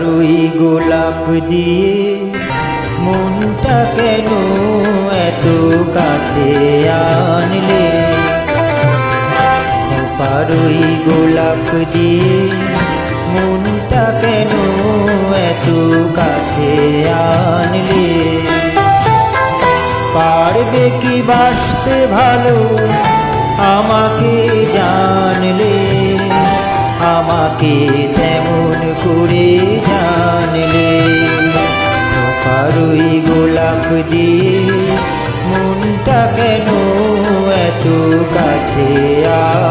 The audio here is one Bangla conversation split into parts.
পারুই গোলাপ দিয়ে মনটা কেন এত কাছে আনলে? পারুই গোলাপ দিয়ে মনটা কেন এত কাছে আনলে? পারবে কি বাসতে ভালো? আমাকে জানলে, আমাকে করে জানলে কারুই গোলাপ দিয়ে মনটা কেন এত কাছে আনলে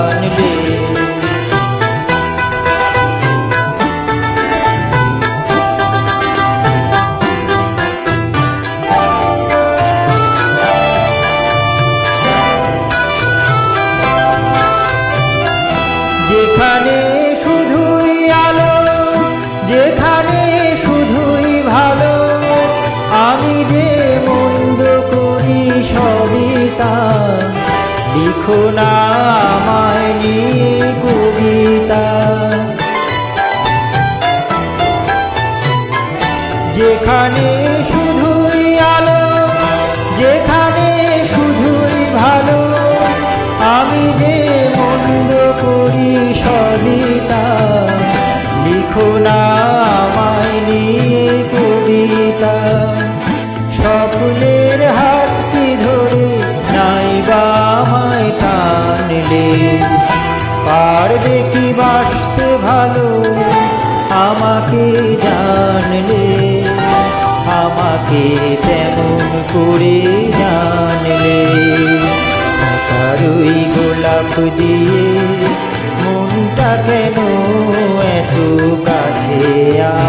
লিখো না নিয়ে কবিতা ধরে নাই টানলে। পারবে কি বাসতে ভালো? আমাকে জানলে। আমাকে তেমন করে জানলে। কারুই গোলাপ দিয়ে মনটা কেন এত কাছে আনলে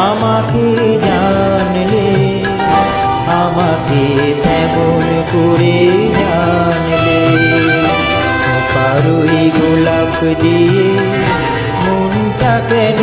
আমাকে জানলে আমাকে তেমন করে জানলে। পারুই গোলাপ দিয়ে মনটা কেন